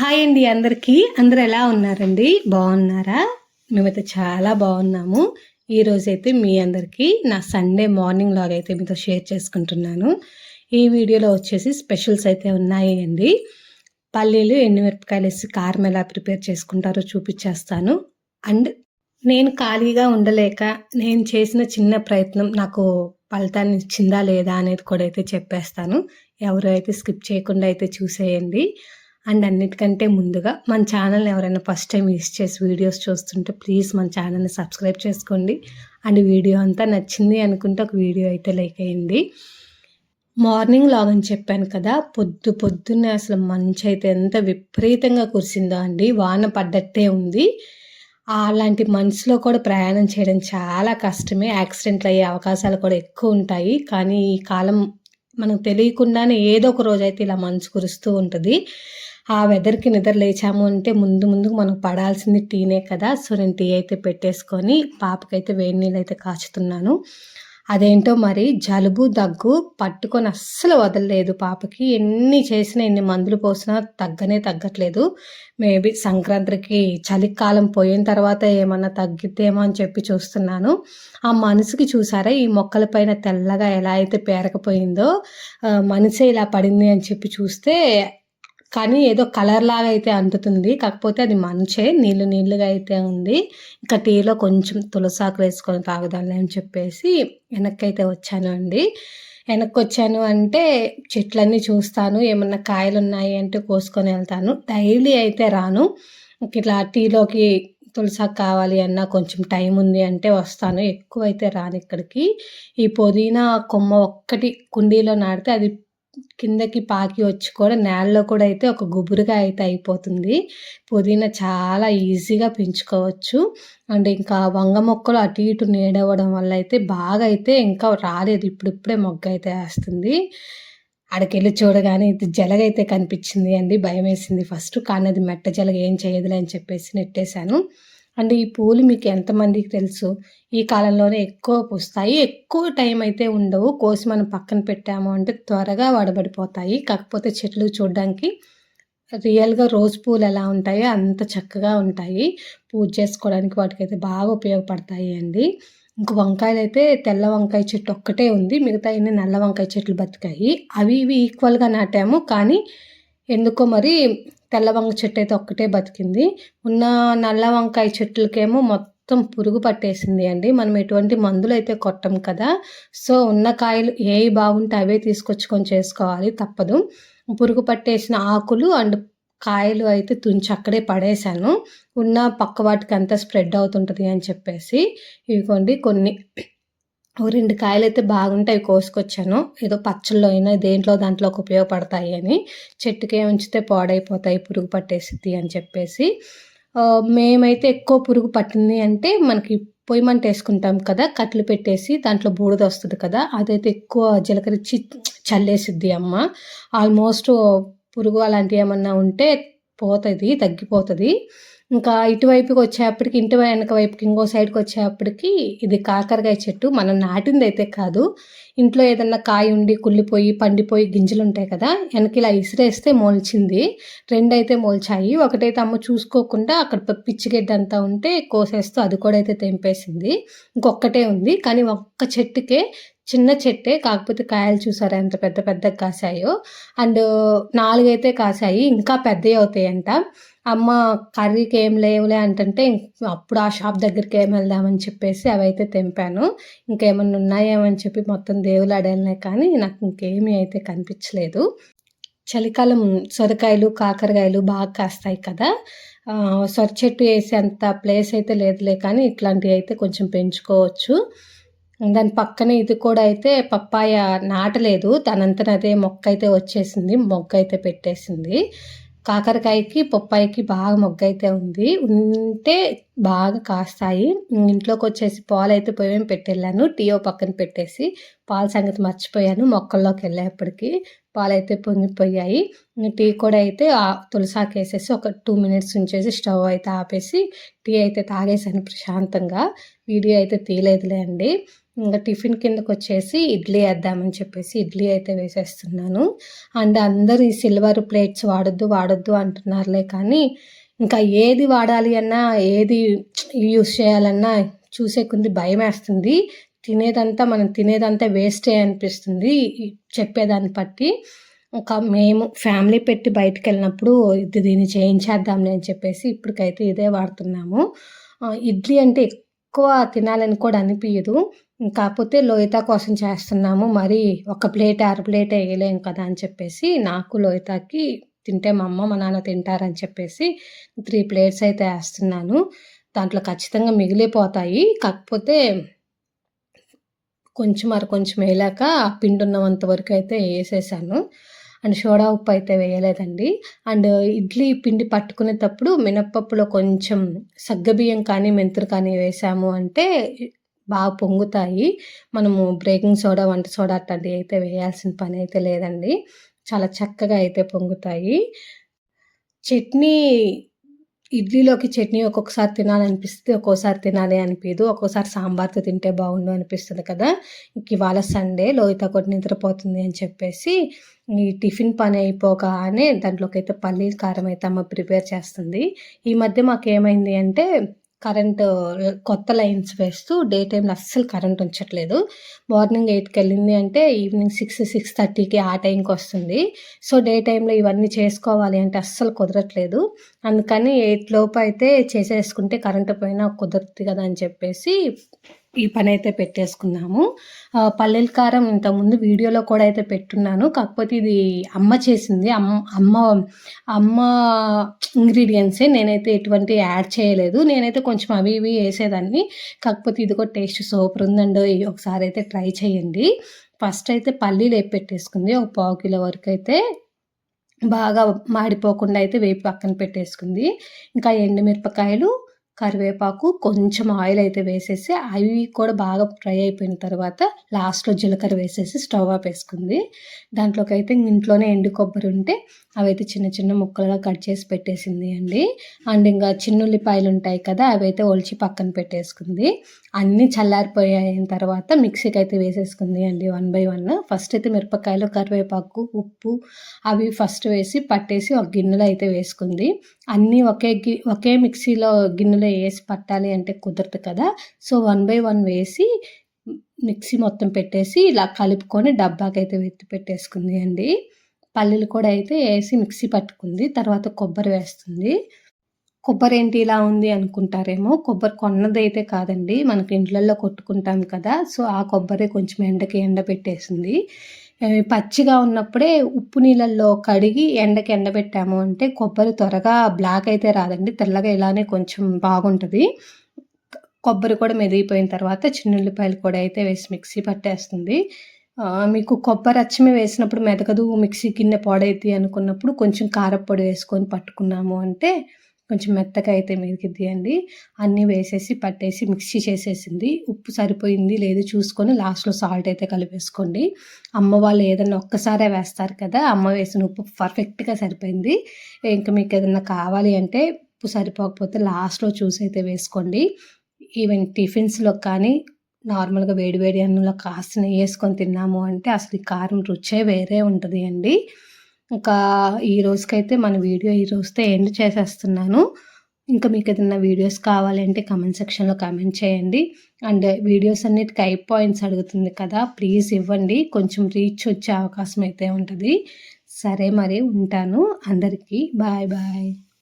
Hi అండి అందరికీ. అందరు ఎలా ఉన్నారండి? బాగున్నారా? మేమైతే చాలా బాగున్నాము. ఈరోజు అయితే మీ అందరికీ నా సండే మార్నింగ్ లాగ్ అయితే మీతో షేర్ చేసుకుంటున్నాను. ఈ వీడియోలో వచ్చేసి స్పెషల్స్ అయితే ఉన్నాయి అండి. పల్లీలు ఎండుమిరపకాయలు వేసి కారం ఎలా ప్రిపేర్ చేసుకుంటారో చూపించేస్తాను. అండ్ నేను ఖాళీగా ఉండలేక నేను చేసిన చిన్న ప్రయత్నం నాకు ఫలితాన్ని ఇచ్చిందా లేదా అనేది కూడా అయితే చెప్పేస్తాను. ఎవరు అయితే స్కిప్ చేయకుండా అయితే చూసేయండి. అండ్ అన్నిటికంటే ముందుగా మన ఛానల్ని ఎవరైనా ఫస్ట్ టైం యూస్ చేసి వీడియోస్ చూస్తుంటే ప్లీజ్ మన ఛానల్ని సబ్స్క్రైబ్ చేసుకోండి. అండ్ వీడియో అంతా నచ్చింది అనుకుంటే ఒక వీడియో అయితే లైక్ అయింది మార్నింగ్ లాగ్ అని చెప్పాను కదా పొద్దు పొద్దున్నే అసలు మంచి అయితే ఎంత విపరీతంగా కురిసిందో అండి. వాన పడ్డట్టే ఉంది. అలాంటి మనసులో కూడా ప్రయాణం చేయడం చాలా కష్టమే. యాక్సిడెంట్లు అయ్యే అవకాశాలు కూడా ఎక్కువ ఉంటాయి. కానీ ఈ కాలం మనకు తెలియకుండానే ఏదో ఒక రోజు అయితే ఇలా మంచు కురుస్తూ ఉంటుంది. ఆ వెదర్కి నిద్ర లేచాము అంటే ముందు ముందుకు మనకు పడాల్సింది టీనే కదా. సో నేను టీ అయితే పెట్టేసుకొని పాపకైతే వేడి నీళ్ళు అయితే కాచుతున్నాను. అదేంటో మరి జలుబు దగ్గు పట్టుకొని అస్సలు వదలలేదు పాపకి. ఎన్ని చేసినా ఎన్ని మందులు పోసినా తగ్గనే తగ్గట్లేదు. మేబీ సంక్రాంతికి చలికాలం పోయిన తర్వాత ఏమన్నా తగ్గిద్దేమో అని చెప్పి చూస్తున్నాను. ఆ మనసుకి చూసారా ఈ మొక్కల పైన తెల్లగా ఎలా అయితే పేరకపోయిందో మనసే ఇలా పడింది అని చెప్పి చూస్తే కానీ ఏదో కలర్ లాగా అయితే అంటుతుంది. కాకపోతే అది మంచే నీళ్ళు నీళ్ళుగా అయితే ఉంది. ఇంకా టీలో కొంచెం తులసాకు వేసుకొని తాగుదాంలే అని చెప్పేసి వెనక్కి అయితే వచ్చాను అండి. వెనక్కి వచ్చాను అంటే చెట్లన్నీ చూస్తాను ఏమన్నా కాయలు ఉన్నాయి అంటే కోసుకొని వెళ్తాను. డైలీ అయితే రాను. ఇట్లా టీలోకి తులసాకు కావాలి అన్న కొంచెం టైం ఉంది అంటే వస్తాను. ఎక్కువ అయితే రాను ఇక్కడికి. ఈ పుదీనా కొమ్మ ఒక్కటి కుండీలో నాడితే అది కిందకి పాకి వచ్చి కూడా నేలలో కూడా అయితే ఒక గుబురుగా అయితే అయిపోతుంది. పుదీనా చాలా ఈజీగా పెంచుకోవచ్చు. అండ్ ఇంకా వంగ మొక్కలు అటు ఇటు నీడవడం వల్ల అయితే బాగా అయితే ఇంకా రాలేదు. ఇప్పుడిప్పుడే మొగ్గ అయితే వేస్తుంది. అక్కడికెళ్ళి చూడగానే ఇది జలగైతే కనిపించింది అండి. భయం వేసింది ఫస్ట్. కానీ అది మెట్ట జలగ ఏం చేయదులే అని చెప్పేసి నెట్టేశాను. అండ్ ఈ పూలు మీకు ఎంతమందికి తెలుసు? ఈ కాలంలోనే ఎక్కువ పూస్తాయి. ఎక్కువ టైం అయితే ఉండవు. కోసి మనం పక్కన పెట్టాము అంటే త్వరగా వడబడిపోతాయి. కాకపోతే చెట్లు చూడడానికి రియల్గా రోజ్ పూలు ఎలా ఉంటాయో అంత చక్కగా ఉంటాయి. పూజ చేసుకోవడానికి వాటికైతే బాగా ఉపయోగపడతాయి అండి. ఇంక వంకాయలు అయితే తెల్ల వంకాయ చెట్టు ఒక్కటే ఉంది. మిగతా అన్ని నల్ల వంకాయ చెట్లు బతికాయి. అవి ఇవి ఈక్వల్గా నాటాము. కానీ ఎందుకో మరి తెల్ల వంక చెట్టు అయితే ఒక్కటే బతికింది. ఉన్న నల్ల వంకాయ చెట్లకేమో మొత్తం పురుగు పట్టేసింది అండి. మనం ఎటువంటి మందులు అయితే కొట్టం కదా. సో ఉన్న కాయలు ఏవి బాగుంటే అవే తీసుకొచ్చుకొని చేసుకోవాలి తప్పదు. పురుగు పట్టేసిన ఆకులు అండ్ కాయలు అయితే తుంచి అక్కడే పడేశాను. ఉన్న పక్క వాటికి అంతా స్ప్రెడ్ అవుతుంటుంది అని చెప్పేసి ఇవిగోండి కొన్ని. ఓ రెండు కాయలు అయితే బాగుంటాయి కోసుకొచ్చాను. ఏదో పచ్చళ్ళు అయినా దేంట్లో దాంట్లో ఒక ఉపయోగపడతాయి అని. చెట్టుకే ఉంచితే పాడైపోతాయి పురుగు పట్టేసిద్ది అని చెప్పేసి. మేమైతే ఎక్కువ పురుగు పట్టింది అంటే మనకి పొయ్యి మంట వేసుకుంటాం కదా కట్లు పెట్టేసి దాంట్లో బూడిద వస్తుంది కదా అదైతే ఎక్కువ జీలకర్ర చల్లేసిద్ది అమ్మ. ఆల్మోస్ట్ పురుగు అలాంటివి ఏమన్నా ఉంటే పోతుంది తగ్గిపోతుంది. ఇంకా ఇటువైపుకి వచ్చేప్పటికి ఇంటి వెనక వైపుకి ఇంకో సైడ్కి వచ్చేప్పటికి ఇది కాకరకాయ చెట్టు. మనం నాటింది అయితే కాదు. ఇంట్లో ఏదన్నా కాయ ఉండి కుళ్ళిపోయి పండిపోయి గింజలు ఉంటాయి కదా వెనక ఇలా ఇసిరేస్తే మోల్చింది. రెండైతే మోల్చాయి. ఒకటైతే అమ్మ చూసుకోకుండా అక్కడ పిచ్చిగడ్డ అంతా ఉంటే కోసేస్తూ అది కూడా అయితే తెంపేసింది. ఇంకొక్కటే ఉంది. కానీ ఒక్క చెట్టుకే చిన్న చెట్టే కాకపోతే కాయలు చూసారా? ఎంత పెద్ద పెద్ద కాసాయో అండ్ నాలుగైతే కాసాయి ఇంకా పెద్దవి అవుతాయంట. అమ్మ కర్రీకి ఏం లేవులే అంటుంటే అప్పుడు ఆ షాప్ దగ్గరికి ఏం వెళ్దామని చెప్పేసి అవి అయితే తెంపాను. ఇంకేమన్నా ఉన్నాయేమని చెప్పి మొత్తం దేవులు అడలనే కానీ నాకు ఇంకేమీ అయితే కనిపించలేదు. చలికాలం సొరకాయలు కాకరకాయలు బాగా కాస్తాయి కదా. సొర చెట్టు వేసేంత ప్లేస్ అయితే లేదులే కానీ ఇట్లాంటివి అయితే కొంచెం పెంచుకోవచ్చు. దాని పక్కన ఇది కూడా అయితే పప్పాయ నాటలేదు. తనంతనదే మొక్క అయితే వచ్చేసింది. మొగ్గ అయితే పెట్టేసింది. కాకరకాయకి పప్పాయికి బాగా మొగ్గ అయితే ఉంది. ఉంటే బాగా కాస్తాయి. ఇంట్లోకి వచ్చేసి పాలు అయితే పోయి పెట్టెళ్ళాను. టీయో పక్కన పెట్టేసి పాల సంగతి మర్చిపోయాను. మొక్కల్లోకి వెళ్ళేప్పటికి పాలు అయితే పొంగిపోయాయి. టీ కూడా అయితే తులసాకు వేసేసి ఒక టూ మినిట్స్ ఉంచేసి స్టవ్ అయితే ఆపేసి టీ అయితే తాగేసాను ప్రశాంతంగా. వీడియో అయితే తీయలేదులే అండి. ఇంకా టిఫిన్ కిందకు వచ్చేసి ఇడ్లీ వేద్దామని చెప్పేసి ఇడ్లీ అయితే వేసేస్తున్నాను. అండ్ అందరూ ఈ సిల్వర్ ప్లేట్స్ వాడొద్దు వాడొద్దు అంటున్నారులే కానీ ఇంకా ఏది వాడాలి అన్నా ఏది యూస్ చేయాలన్నా చూసే కొంది భయం వేస్తుంది. తినేదంతా మనం తినేదంతా వేస్టే అనిపిస్తుంది చెప్పేదాన్ని బట్టి. ఒక మేము ఫ్యామిలీ పెట్టి బయటకు వెళ్ళినప్పుడు ఇది దీన్ని చేయించేద్దాంలే అని చెప్పేసి ఇప్పటికైతే ఇదే వాడుతున్నాము. ఇడ్లీ అంటే ఎక్కువ తినాలని కూడా అనిపించదు కాకపోతే లోయితా కోసం చేస్తున్నాము. మరి ఒక ప్లేట్ అర ప్లేట్ వేయలేం కదా అని చెప్పేసి నాకు లోయితాకి తింటే మా అమ్మ మా నాన్న తింటారని చెప్పేసి త్రీ ప్లేట్స్ అయితే వేస్తున్నాను. దాంట్లో ఖచ్చితంగా మిగిలిపోతాయి కాకపోతే కొంచెం మరి కొంచెం వేయలేక పిండి ఉన్నంత వరకు అయితే వేసేసాను. అండ్ సోడా ఉప్పు అయితే వేయలేదండి. అండ్ ఇడ్లీ పిండి పట్టుకునేటప్పుడు మినప్పప్పులో కొంచెం సగ్గబియ్యం కానీ మెంతులు కానీ వేసాము అంటే బాగా పొంగుతాయి. మనము బ్రేకింగ్ సోడా వంట సోడా అట్లాంటివి అయితే వేయాల్సిన పని అయితే లేదండి. చాలా చక్కగా అయితే పొంగుతాయి. చట్నీ ఇడ్లీలోకి చట్నీ ఒక్కొక్కసారి తినాలనిపిస్తుంది ఒక్కోసారి తినాలి అనిపించదు ఒక్కోసారి సాంబార్తో తింటే బాగుండు అనిపిస్తుంది కదా. ఇంక ఇవాళ సండే లోహిత కొట్టి నిద్రపోతుంది అని చెప్పేసి ఈ టిఫిన్ పని అయిపోగానే దాంట్లోకి అయితే పల్లీల కారం అయితే అమ్మ ప్రిపేర్ చేస్తుంది. ఈ మధ్య మాకు ఏమైంది అంటే కరెంట్ కొత్త లైన్స్ వేస్తూ డే టైంలో అస్సలు కరెంట్ ఉంచట్లేదు. మార్నింగ్ ఎయిట్కి వెళ్ళింది అంటే ఈవినింగ్ సిక్స్ సిక్స్ థర్టీకి ఆ టైంకి వస్తుంది. సో డే టైంలో ఇవన్నీ చేసుకోవాలి అంటే అస్సలు కుదరట్లేదు. అందుకని ఎయిట్ లోపు అయితే చేసేసుకుంటే కరెంటు పోయినా కుదరదు కదా అని చెప్పేసి ఈ పని అయితే పెట్టేసుకున్నాము. పల్లెల కారం ఇంతకుముందు వీడియోలో కూడా అయితే పెట్టున్నాను. కాకపోతే ఇది అమ్మ చేసింది. అమ్మ అమ్మ అమ్మ ఇంగ్రీడియంట్సే నేనైతే ఎటువంటి యాడ్ చేయలేదు. నేనైతే కొంచెం అవి ఇవి వేసేదాన్ని. కాకపోతే ఇది కూడా టేస్ట్ సూపర్ ఉందండి ఒకసారి అయితే ట్రై చేయండి. ఫస్ట్ అయితే పల్లీలు పెట్టేసుకుంది. ఒక పావు కిలో వరకు అయితే బాగా మాడిపోకుండా అయితే వేపి పక్కన పెట్టేసుకుంది. ఇంకా ఎండుమిరపకాయలు కరివేపాకు కొంచెం ఆయిల్ అయితే వేసేసి అవి కూడా బాగా ఫ్రై అయిపోయిన తర్వాత లాస్ట్లో జీలకర్ర వేసేసి స్టవ్ ఆపేసుకుంది దాంట్లోకి అయితే ఇంట్లోనే ఎండు కొబ్బరి ఉంటే అవైతే చిన్న చిన్న ముక్కలుగా కట్ చేసి పెట్టేసింది అండి. అండ్ ఇంకా చిన్నుల్లిపాయలు ఉంటాయి కదా అవైతే ఒలిచి పక్కన పెట్టేసుకుంది. అన్నీ చల్లారిపోయిన తర్వాత మిక్సీకి అయితే వేసేసుకుంది అండి వన్ బై వన్. ఫస్ట్ అయితే మిరపకాయలు కరివేపాకు ఉప్పు అవి ఫస్ట్ వేసి పట్టేసి ఒక గిన్నెలో అయితే వేసుకుంది. అన్నీ ఒకే గి ఒకే మిక్సీలో గిన్నెలో వేసి పట్టాలి అంటే కుదరదు కదా. సో వన్ బై వన్ వేసి మిక్సీ మొత్తం పెట్టేసి ఇలా కలుపుకొని డబ్బాకైతే వెత్తి పెట్టేసుకుంది అండి. పల్లీలు కూడా అయితే వేసి మిక్సీ పట్టుకుంది. తర్వాత కొబ్బరి వేస్తుంది. కొబ్బరి ఏంటి ఇలా ఉంది అనుకుంటారేమో. కొబ్బరి కొన్నది అయితే కాదండి. మనకి ఇంట్లల్లో కొట్టుకుంటాం కదా. సో ఆ కొబ్బరి కొంచెం ఎండకి ఎండ పెట్టేసింది. పచ్చిగా ఉన్నప్పుడే ఉప్పు నీళ్ళల్లో కడిగి ఎండకి ఎండబెట్టాము అంటే కొబ్బరి త్వరగా బ్లాక్ అయితే రాదండి. తెల్లగా ఇలానే కొంచెం బాగుంటుంది. కొబ్బరి కూడా మెదిగిపోయిన తర్వాత చిన్నుల్లిపాయలు కూడా అయితే వేసి మిక్సీ పట్టేస్తుంది. మీకు కొబ్బరి అచ్చమే వేసినప్పుడు మెదగదు మిక్సీ గిన్నె పొడైద్ది అనుకున్నప్పుడు కొంచెం కారపొడి వేసుకొని పట్టుకున్నాము అంటే కొంచెం మెత్తగా అయితే మెదిగిద్ది అండి. అన్నీ వేసేసి పట్టేసి మిక్సీ చేసేసింది. ఉప్పు సరిపోయింది లేదు చూసుకొని లాస్ట్లో సాల్ట్ అయితే కలిపేసుకోండి. అమ్మ వాళ్ళు ఏదైనా ఒక్కసారే వేస్తారు కదా అమ్మ వేసిన ఉప్పు పర్ఫెక్ట్గా సరిపోయింది. ఇంకా మీకు ఏదన్నా కావాలి అంటే ఉప్పు సరిపోకపోతే లాస్ట్లో చూసి అయితే వేసుకోండి. ఈవెన్ టిఫిన్స్లో కానీ నార్మల్గా వేడి వేడి అన్నంలో కాస్త నెయ్యి వేసుకొని తిన్నాము అంటే అసలు ఈ కారం రుచే వేరే ఉంటుంది అండి. ఇంకా ఈ రోజుకైతే మన వీడియో ఈ రోజుతో ఎండ్ చేసేస్తున్నాను. ఇంకా మీకు ఏదైనా వీడియోస్ కావాలంటే కమెంట్ సెక్షన్లో కమెంట్ చేయండి. అండ్ వీడియోస్ అన్నిటికీ ఐ పాయింట్స్ అడుగుతుంది కదా ప్లీజ్ ఇవ్వండి. కొంచెం రీచ్ వచ్చే అవకాశం అయితే ఉంటుంది. సరే మరి ఉంటాను. అందరికీ బాయ్ బాయ్.